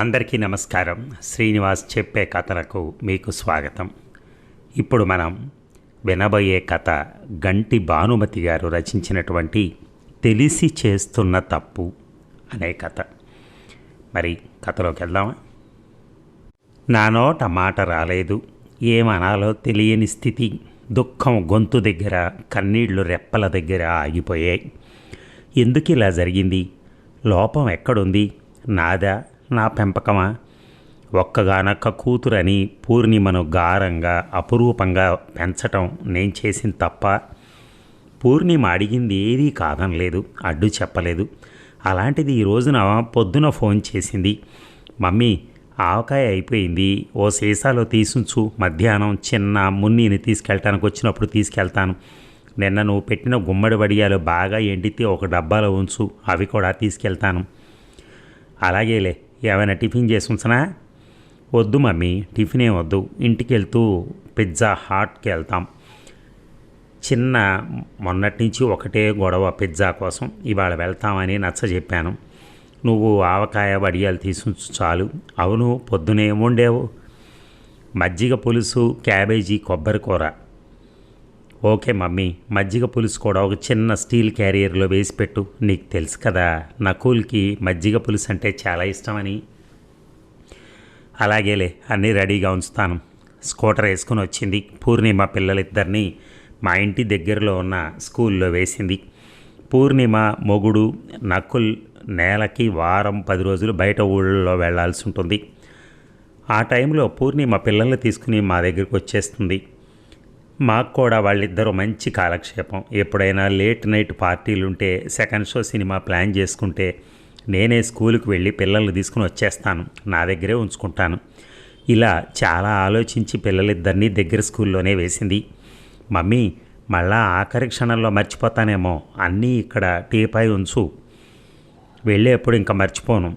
అందరికీ నమస్కారం. శ్రీనివాస్ చెప్పే కథలకు మీకు స్వాగతం. ఇప్పుడు మనం వినబోయే కథ గంటి భానుమతి గారు రచించినటువంటి తెలిసి చేస్తున్న తప్పు అనే కథ. మరి కథలోకి వెళ్దామా? నా నోట మాట రాలేదు. ఏమనాలో తెలియని స్థితి. దుఃఖం గొంతు దగ్గర కన్నీళ్ళు రెప్పల దగ్గర ఆగిపోయాయి. ఎందుకు ఇలా జరిగింది? లోపం ఎక్కడుంది? నాదా? నా పెంపకమా? ఒక్కగానొక్క కూతురని పూర్ణిమను గారంగా అపురూపంగా పెంచటం నేను చేసిన తప్ప పూర్ణిమ అడిగింది ఏదీ కాదనలేదు అడ్డు చెప్పలేదు. అలాంటిది ఈ రోజున పొద్దున ఫోన్ చేసింది. మమ్మీ ఆవకాయ అయిపోయింది. ఓ సీసాలో తీసుంచు. మధ్యాహ్నం చిన్న మున్నీని తీసుకెళ్ళటానికి వచ్చినప్పుడు తీసుకెళ్తాను. నిన్న నువ్వు పెట్టిన గుమ్మడి వడియాలు బాగా ఎండితే ఒక డబ్బాలో ఉంచు. అవి కూడా తీసుకెళ్తాను. అలాగేలే. ఏమైనా టిఫిన్ చేసి ఉంచనా? వద్దు మమ్మీ టిఫిన్ ఏం వద్దు. ఇంటికి వెళ్తూ పిజ్జా హాట్కి వెళ్తాం. చిన్న మొన్నటి నుంచి ఒకటే గొడవ పిజ్జా కోసం. ఇవాళ వెళ్తామని నచ్చ చెప్పాను. నువ్వు ఆవకాయ వడియాలు తీసుంచు చాలు. అవును పొద్దునే ఏం మజ్జిగ పులుసు క్యాబేజీ కొబ్బరి కూర. ఓకే మమ్మీ మజ్జిగ పులుసు కూడా ఒక చిన్న స్టీల్ క్యారియర్లో వేసి పెట్టు. నీకు తెలుసు కదా నకుల్కి మజ్జిగ పులుసు అంటే చాలా ఇష్టమని. అలాగేలే అన్నీ రెడీగా ఉంచుతాను. స్కూటర్ వేసుకుని వచ్చింది పూర్ణిమ పిల్లలిద్దరినీ. మా ఇంటి దగ్గరలో ఉన్న స్కూల్లో వేసింది. పూర్ణిమ మొగుడు నకుల్ నేలకి వారం పది రోజులు బయట ఊళ్ళో వెళ్ళాల్సి ఉంటుంది. ఆ టైంలో పూర్ణిమ పిల్లల్ని తీసుకుని మా దగ్గరికి వచ్చేస్తుంది. మాకు కూడా వాళ్ళిద్దరూ మంచి కాలక్షేపం. ఎప్పుడైనా లేట్ నైట్ పార్టీలుంటే సెకండ్ షో సినిమా ప్లాన్ చేసుకుంటే నేనే స్కూల్కి వెళ్ళి పిల్లల్ని తీసుకుని వచ్చేస్తాను. నా దగ్గరే ఉంచుకుంటాను. ఇలా చాలా ఆలోచించి పిల్లలిద్దరినీ దగ్గర స్కూల్లోనే వేసింది. మమ్మీ మళ్ళా ఆఖరి క్షణంలో మర్చిపోతానేమో. అన్నీ ఇక్కడ టీపై ఉంచు. వెళ్ళేప్పుడు ఇంకా మర్చిపోను.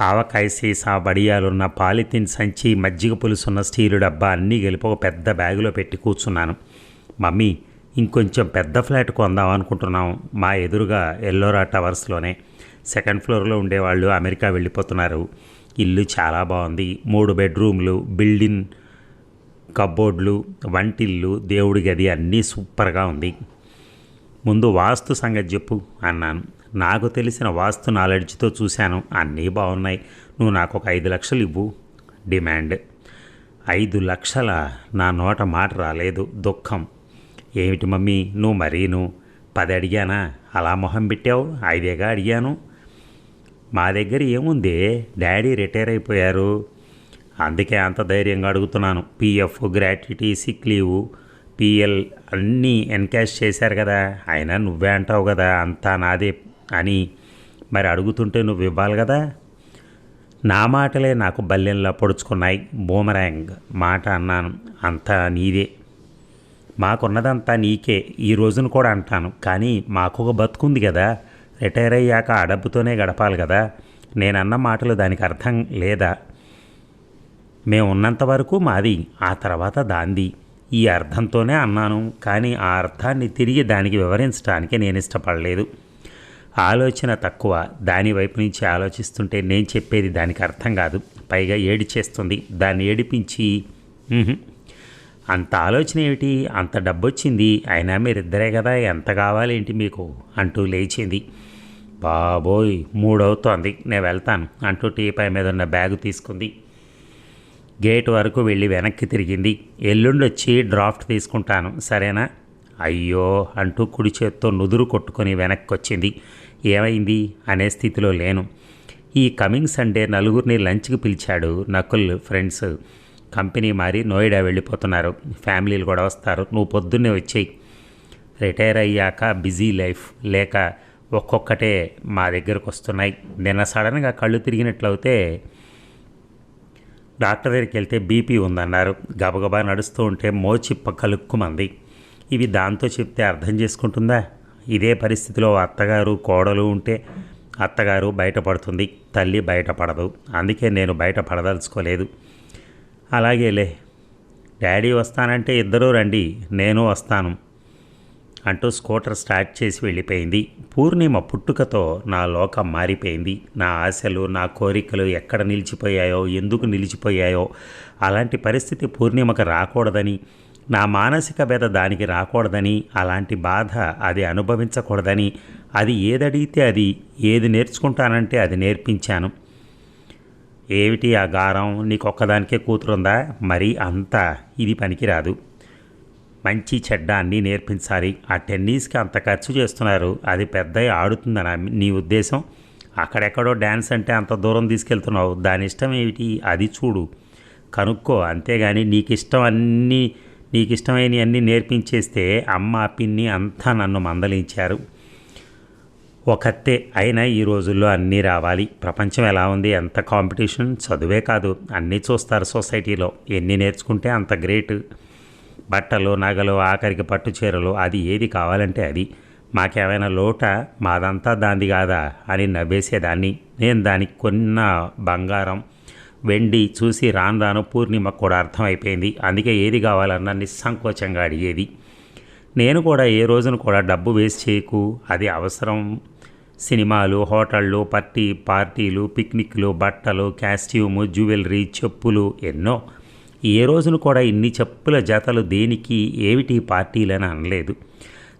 ఆవకాయ సీసా బడియాలున్న పాలిథిన్ సంచి మజ్జిగ పులుసున్న స్టీలు డబ్బా అన్నీ కలిపి ఒక పెద్ద బ్యాగులో పెట్టి కూర్చున్నాను. మమ్మీ ఇంకొంచెం పెద్ద ఫ్లాట్ కొందాం అనుకుంటున్నాం. మా ఎదురుగా ఎల్లోరా టవర్స్లోనే సెకండ్ ఫ్లోర్లో ఉండేవాళ్ళు అమెరికా వెళ్ళిపోతున్నారు. ఇల్లు చాలా బాగుంది. మూడు బెడ్రూమ్లు బిల్డింగ్ కబ్బోర్డ్లు వంటిల్లు దేవుడి గది అన్నీ సూపర్గా ఉంది. ముందు వాస్తు సంగతి చెప్పు అన్నాను. నాకు తెలిసిన వాస్తు నాలెడ్జ్తో చూశాను. అన్నీ బాగున్నాయి. నువ్వు నాకు ఒక ఐదు లక్షలు ఇవ్వు. డిమాండ్. ఐదు లక్షల నా నోట మాట రాలేదు. దుఃఖం. ఏమిటి మమ్మీ? నువ్వు మరీను. పది అడిగానా? అలా మొహం పెట్టావు? ఐదేగా అడిగాను. మా దగ్గర ఏముంది? డాడీ రిటైర్ అయిపోయారు. అందుకే అంత ధైర్యంగా అడుగుతున్నాను. PF gratuity sick leave PL అన్నీ ఎన్కాష్ చేశారు కదా. అయినా నువ్వే అంటావు కదా అంతా నాదే అని మరి అడుగుతుంటే నువ్వు ఇవ్వాలి కదా. నా మాటలే నాకు బల్లెంలా పొడుచుకున్నాయి. బూమరాంగ్ మాట అన్నాను. అంతా నీదే. మాకున్నదంతా నీకే. ఈ రోజున కూడా అంటాను. కానీ మాకు ఒక బతుకుంది కదా. రిటైర్ అయ్యాక ఆ డబ్బుతోనే గడపాలి కదా. నేనన్న మాటలు దానికి అర్థం లేదా? మేము ఉన్నంత వరకు మాది ఆ తర్వాత దాంది. ఈ అర్థంతోనే అన్నాను. కానీ ఆ అర్థాన్ని తిరిగి దానికి వివరించడానికి నేను ఇష్టపడలేదు. ఆలోచన తక్కువ. దాని వైపు నుంచి ఆలోచిస్తుంటే నేను చెప్పేది దానికి అర్థం కాదు. పైగా ఏడి చేస్తుంది దాన్ని ఏడిపించి అంత ఆలోచన ఏమిటి? అంత డబ్బు వచ్చింది అయినా మీరిద్దరే కదా. ఎంత కావాలేంటి మీకు? అంటూ లేచింది. బాబోయ్! మూడవుతోంది. నేను వెళ్తాను అంటూ టీపై మీద ఉన్న బ్యాగు తీసుకుంది. గేట్ వరకు వెళ్ళి వెనక్కి తిరిగింది. ఎల్లుండి వచ్చి డ్రాఫ్ట్ తీసుకుంటాను. సరేనా? అయ్యో అంటూ కుడి చేత్తో నుదురు కొట్టుకొని వెనక్కి వచ్చింది ఏమైంది? అనే స్థితిలో లేను. ఈ కమింగ్ సండే నలుగురిని లంచ్కి పిలిచాడు నకుల్ ఫ్రెండ్స్. కంపెనీ మారి నోయిడా వెళ్ళిపోతున్నారు. ఫ్యామిలీలు కూడా వస్తారు. నువ్వు పొద్దున్నే వచ్చేయి. రిటైర్ అయ్యాక బిజీ లైఫ్ లేక ఒక్కొక్కటే మా దగ్గరకు వస్తున్నాయి. నిన్న సడన్గా కళ్ళు తిరిగినట్లయితే డాక్టర్ దగ్గరికి వెళ్తే బీపీ ఉందన్నారు. గబగబా నడుస్తూ ఉంటే మోచిప్ప కలుక్కుమంది. ఇవి దాంతో చెప్తే అర్థం చేసుకుంటుందా? ఇదే పరిస్థితిలో అత్తగారు కోడలు ఉంటే అత్తగారు బయటపడుతుంది. తల్లి బయటపడదు. అందుకే నేను బయటపడదలుచుకోలేదు. అలాగేలే. డాడీ వస్తానంటే ఇద్దరూ రండి నేను వస్తాను అంటూ స్కూటర్ స్టార్ట్ చేసి వెళ్ళిపోయింది. పూర్ణిమ పుట్టుకతో నా లోకం మారిపోయింది. నా ఆశలు నా కోరికలు ఎక్కడ నిలిచిపోయాయో ఎందుకు నిలిచిపోయాయో అలాంటి పరిస్థితి పూర్ణిమకు రాకూడదని నా మానసిక వ్యధ దానికి రాకూడదని అలాంటి బాధ అది అనుభవించకూడదని అది ఏదడిగితే అది ఏది నేర్చుకుంటానంటే అది నేర్పించాను. ఏమిటి ఆ గారం? నీకు ఒక్కదానికే కూతురుందా? మరి అంత ఇది పనికిరాదు. మంచి చెడ్డ అన్నీ నేర్పించాలి. ఆ టెన్నిస్కి అంత ఖర్చు చేస్తున్నారు. అది పెద్ద ఆడుతుందనా నీ ఉద్దేశం? అక్కడెక్కడో డ్యాన్స్ అంటే అంత దూరం తీసుకెళ్తున్నావు. దాని ఇష్టం ఏమిటి? అది చూడు. కనుక్కో అంతేగాని నీకు ఇష్టం అన్నీ నీకు ఇష్టమైనవి అన్నీ నేర్పించేస్తే అమ్మ పిన్ని అంతా నన్ను మందలించారు. ఒకతే అయినా ఈ రోజుల్లో అన్నీ రావాలి. ప్రపంచం ఎలా ఉంది? ఎంత కాంపిటీషన్? చదువే కాదు. అన్నీ చూస్తారు సొసైటీలో. ఎన్ని నేర్చుకుంటే అంత గ్రేట్. బట్టలు నగలు ఆఖరికి పట్టు చీరలు అది ఏది కావాలంటే అది. మాకేమైనా లోట? మాదంతా దాంది కాదా? అని నవ్వేసేదాన్ని. నేను దానికి కొన్న బంగారం వెండి చూసి రాను రాను పూర్ణిమకు కూడా అర్థమైపోయింది. అందుకే ఏది కావాలన్నా నిస్సంకోచంగా అడిగేది. నేను కూడా ఏ రోజున కూడా డబ్బు వేస్ట్ చేయకు. అది అవసరం. సినిమాలు హోటళ్ళు పార్టీ పార్టీలు పిక్నిక్లు బట్టలు కాస్ట్యూము జ్యువెలరీ చెప్పులు ఎన్నో. ఏ రోజున కూడా ఇన్ని చెప్పుల జతలు దేనికి ఏమిటి పార్టీలని అనలేదు.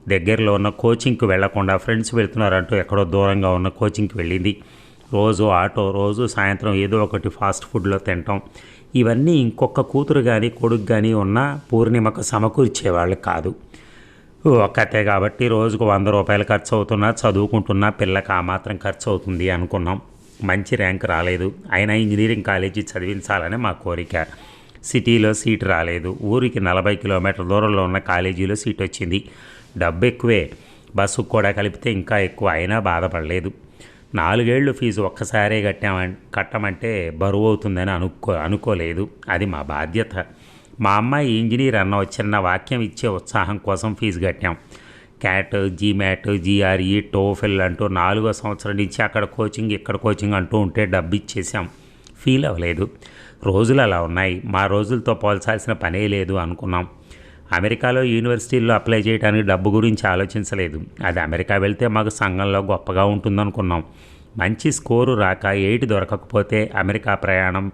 దగ్గరలో ఉన్న కోచింగ్కి వెళ్ళకుండా ఫ్రెండ్స్ వెళ్తున్నారంటూ ఎక్కడో దూరంగా ఉన్న కోచింగ్కి వెళ్ళింది. రోజు ఆటో రోజు సాయంత్రం ఏదో ఒకటి ఫాస్ట్ ఫుడ్లో తినటం ఇవన్నీ ఇంకొక కూతురు కానీ కొడుకు కానీ ఉన్న పూర్ణిమకు సమకూర్చేవాళ్ళు కాదు. ఒక్కతే కాబట్టి రోజుకు వంద రూపాయలు ఖర్చు అవుతున్నా చదువుకుంటున్నా పిల్లకి ఆ మాత్రం ఖర్చు అవుతుంది అనుకున్నాం. మంచి ర్యాంక్ రాలేదు. అయినా ఇంజనీరింగ్ కాలేజీ చదివించాలని మా కోరిక. సిటీలో సీట్ రాలేదు. ఊరికి నలభై కిలోమీటర్ల దూరంలో ఉన్న కాలేజీలో సీట్ వచ్చింది డబ్బు ఎక్కువే బస్సుకు కూడా కలిపితే ఇంకా ఎక్కువ అయినా బాధపడలేదు. నాలుగేళ్ళు ఫీజు ఒక్కసారే కట్టామం కట్టమంటే బరువు అవుతుందని అనుకో అనుకోలేదు. అది మా బాధ్యత. మా అమ్మాయి ఇంజనీర్ అన్న చిన్న వాక్యం ఇచ్చే ఉత్సాహం కోసం ఫీజు కట్టాం. క్యాట్ జీమ్యాట్ జీఆర్ఈ టోఫిల్ అంటూ నాలుగో సంవత్సరం నుంచి అక్కడ కోచింగ్ ఇక్కడ కోచింగ్ అంటూ ఉంటే డబ్బు ఇచ్చేసాం ఫీల్ అవ్వలేదు. రోజులు అలా ఉన్నాయి. మా రోజులతో పోల్చాల్సిన పనే లేదు అనుకున్నాం. అమెరికాలో యూనివర్సిటీల్లో అప్లై చేయడానికి డబ్బు గురించి ఆలోచించలేదు. అది అమెరికా వెళ్తే మాకు సంఘంలో గొప్పగా ఉంటుందనుకున్నాం. మంచి స్కోరు రాక ఎయిట్ దొరకకపోతే అమెరికా ప్రయాణం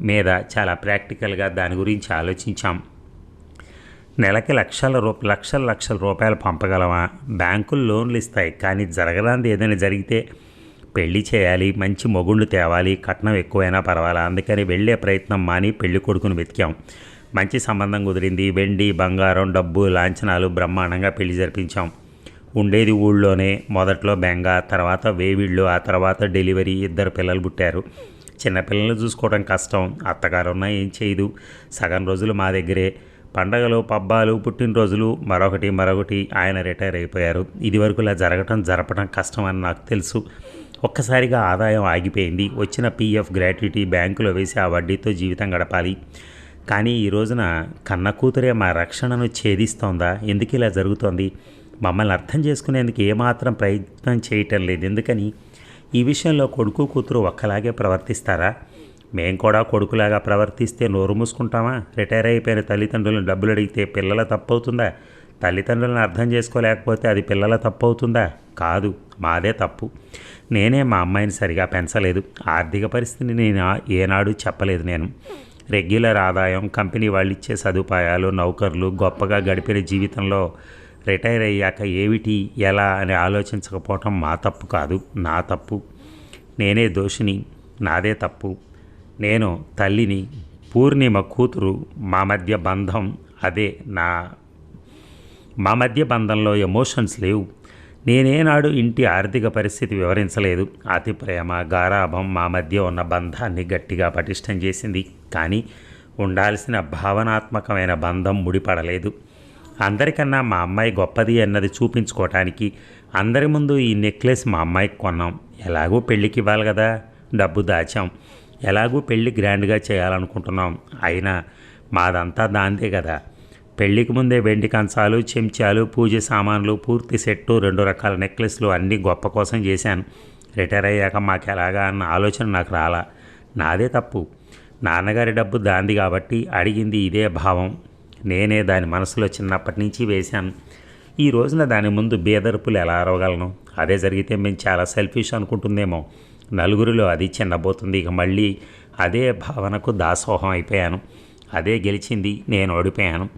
మీద చాలా ప్రాక్టికల్గా దాని గురించి ఆలోచించాం. నెలకి లక్షల రూ లక్షల లక్షల రూపాయలు పంపగలమా? బ్యాంకులు లోన్లు ఇస్తాయి కానీ జరగరాంది ఏదైనా జరిగితే పెళ్ళి చేయాలి మంచి మొగుళ్ళు తేవాలి కట్నం ఎక్కువైనా పర్వాలా? అందుకని వెళ్ళే ప్రయత్నం మాని పెళ్ళి కొడుకును వెతికాం. మంచి సంబంధం కుదిరింది. వెండి బంగారం డబ్బు లాంఛనాలు బ్రహ్మాండంగా పెళ్ళి జరిపించాం. ఉండేది ఊళ్ళోనే. మొదట్లో బెంగ తర్వాత వేవిళ్ళు ఆ తర్వాత డెలివరీ. ఇద్దరు పిల్లలు పుట్టారు. చిన్నపిల్లలు చూసుకోవడం కష్టం. అత్తగారు ఉన్నా ఏం చేయదు. సగం రోజులు మా దగ్గరే. పండగలు పబ్బాలు పుట్టినరోజులు మరొకటి మరొకటి ఆయన రిటైర్ అయిపోయారు. ఇదివరకు ఇలా జరగటం జరపడం కష్టం అని నాకు తెలుసు. ఒక్కసారిగా ఆదాయం ఆగిపోయింది. వచ్చిన పీఎఫ్ గ్రాట్యుటీ బ్యాంకులో వేసి ఆ వడ్డీతో జీవితం గడపాలి. కానీ ఈ రోజున కన్న కూతురే మా రక్షణను ఛేదిస్తోందా? ఎందుకు ఇలా జరుగుతోంది? మమ్మల్ని అర్థం చేసుకునేందుకు ఏమాత్రం ప్రయత్నం చేయటం లేదు. ఎందుకని? ఈ విషయంలో కొడుకు కూతురు ఒక్కలాగే ప్రవర్తిస్తారా? మేం కూడా కొడుకులాగా ప్రవర్తిస్తే నోరు మూసుకుంటామా? రిటైర్ అయిపోయిన తల్లిదండ్రులను డబ్బులు అడిగితే పిల్లల తప్పవుతుందా? తల్లిదండ్రులను అర్థం చేసుకోలేకపోతే అది పిల్లల తప్పవుతుందా? కాదు మాదే తప్పు. నేనే మా అమ్మాయిని సరిగా పెంచలేదు. ఆర్థిక పరిస్థితిని నేను ఏనాడు చెప్పలేదు నేను. రెగ్యులర్ ఆదాయం కంపెనీ వాళ్ళు ఇచ్చే సదుపాయాలు నౌకర్లు గొప్పగా గడిపిన జీవితంలో రిటైర్ అయ్యాక ఏమిటి ఎలా అని ఆలోచించకపోవటం మా తప్పు కాదు నా తప్పు. నేనే దోషిని నాదే తప్పు. నేను తల్లిని పూర్ణిమ కూతురు మా మధ్య బంధం అదే నా మా మధ్య బంధంలో ఎమోషన్స్ లేవు. నేనేనాడు ఇంటి ఆర్థిక పరిస్థితి వివరించలేదు. అతి ప్రేమ గారాభం మా మధ్య ఉన్న బంధాన్ని గట్టిగా పటిష్టం చేసింది. కానీ ఉండాల్సిన భావనాత్మకమైన బంధం ముడిపడలేదు. అందరికన్నా మా అమ్మాయి గొప్పది అన్నది చూపించుకోవటానికి అందరి ముందు ఈ నెక్లెస్ మా అమ్మాయికి కొన్నాం. ఎలాగో పెళ్ళికి ఇవ్వాలి కదా? డబ్బు దాచాం. ఎలాగూ పెళ్ళి గ్రాండ్గా చేయాలనుకుంటున్నాం. అయినా మాదంతా దాందే కదా. పెళ్ళికి ముందే వెండి కంచాలు చెంచాలు పూజ సామాన్లు పూర్తి సెట్టు రెండు రకాల నెక్లెస్లు అన్నీ గొప్ప కోసం చేశాను. రిటైర్ అయ్యాక మాకు ఎలాగా అన్న ఆలోచన నాకు రాలా. నాదే తప్పు. నాన్నగారి డబ్బు దాంది కాబట్టి అడిగింది ఇదే భావం. నేనే దాని మనసులో చిన్నప్పటి నుంచి వేశాను. ఈ రోజున దాని ముందు బేదరుపులు ఎలా అరవగలను? అదే జరిగితే మేము చాలా సెల్ఫిష్ అనుకుంటుందేమో. నలుగురిలో అది చిన్నబోతుంది. ఇక మళ్ళీ అదే భావనకు దాసోహం అయిపోయాను. అదే గెలిచింది. నేను ఓడిపోయాను.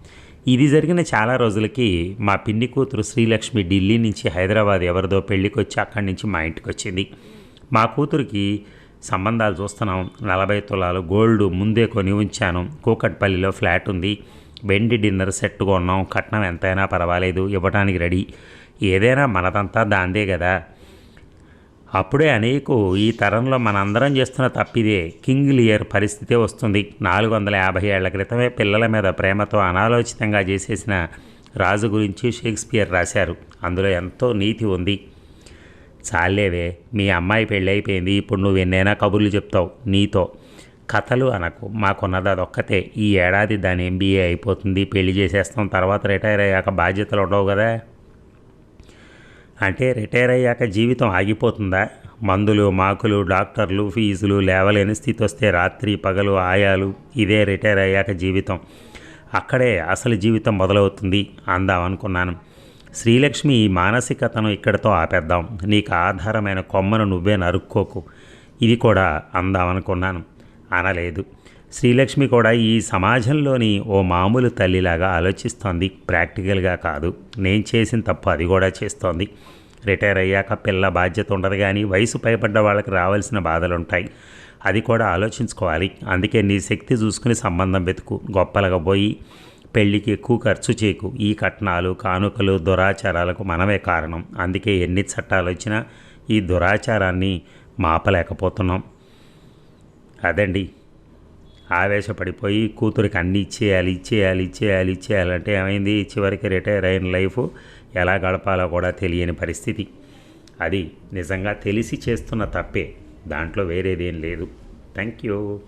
ఇది జరిగిన చాలా రోజులకి మా పిన్ని కూతురు శ్రీలక్ష్మి ఢిల్లీ నుంచి హైదరాబాద్ ఎవరిదో పెళ్ళికొచ్చి అక్కడి నుంచి మా ఇంటికి వచ్చింది మా కూతురికి సంబంధాలు చూస్తున్నాం. నలభై తులాలు గోల్డ్ ముందే కొని ఉంచాను. కూకట్పల్లిలో ఫ్లాట్ ఉంది. వెండి డిన్నర్ సెట్ కొన్నాం కట్నం ఎంతైనా పర్వాలేదు. ఇవ్వడానికి రెడీ. ఏదైనా మనదంతా దాందే కదా అప్పుడే అనేకు ఈ తరంలో మనందరం చేస్తున్న తప్పిదే. కింగ్ లియర్ పరిస్థితే వస్తుంది. నాలుగు వందల యాభై ఏళ్ళ క్రితమే పిల్లల మీద ప్రేమతో అనాలోచితంగా చేసేసిన రాజు గురించి షేక్స్పియర్ రాశారు. అందులో ఎంతో నీతి ఉంది. చాలేవే మీ అమ్మాయి పెళ్ళైపోయింది ఇప్పుడు నువ్వు ఎన్నైనా కబుర్లు చెప్తావు నీతో. కథలు అనకు మాకున్నది అదొక్కతే. ఈ ఏడాది దాని ఎంబీఏ అయిపోతుంది పెళ్ళి చేసేస్తాం తర్వాత రిటైర్ అయ్యాక బాధ్యతలు ఉండవు కదా? అంటే రిటైర్ అయ్యాక జీవితం ఆగిపోతుందా? మందులు మాకులు డాక్టర్లు ఫీజులు లేవలేని స్థితి వస్తే రాత్రి పగలు ఆయాలు ఇదే రిటైర్ అయ్యాక జీవితం. అక్కడే అసలు జీవితం మొదలవుతుంది అందాం అనుకున్నాను. శ్రీలక్ష్మి ఈ మానసికతను ఇక్కడితో ఆపేద్దాం. నీకు ఆధారమైన కొమ్మను నువ్వే నరుక్కోకు. ఇది కూడా అందామనుకున్నాను. అనలేదు. శ్రీలక్ష్మి కూడా ఈ సమాజంలోని ఓ మామూలు తల్లిలాగా ఆలోచిస్తోంది. ప్రాక్టికల్గా కాదు. నేను చేసిన తప్పు అది కూడా చేస్తోంది. రిటైర్ అయ్యాక పిల్ల బాధ్యత ఉండదు కానీ వయసు పైపడ్డ వాళ్ళకి రావాల్సిన బాధలు ఉంటాయి అది కూడా ఆలోచించుకోవాలి. అందుకే నీ శక్తి చూసుకుని సంబంధం వెతుకు. గొప్పలుగా పోయి పెళ్ళికి ఎక్కువ ఖర్చు చేయకు. ఈ కట్నాలు కానుకలు దురాచారాలకు మనమే కారణం. అందుకే ఎన్ని చట్టాలు వచ్చినా ఈ దురాచారాన్ని మాపలేకపోతున్నాం. అదండి. ఆవేశపడిపోయి కూతురికి అన్ని ఇచ్చేయాలి ఇచ్చేయాలి ఇచ్చేయాలి ఇచ్చేయాలంటే ఏమైంది? చివరికి రిటైర్ అయిన లైఫ్ ఎలా గడపాలో కూడా తెలియని పరిస్థితి. అది నిజంగా తెలిసి చేస్తున్న తప్పే. దాంట్లో వేరేదేం లేదు. Thank you.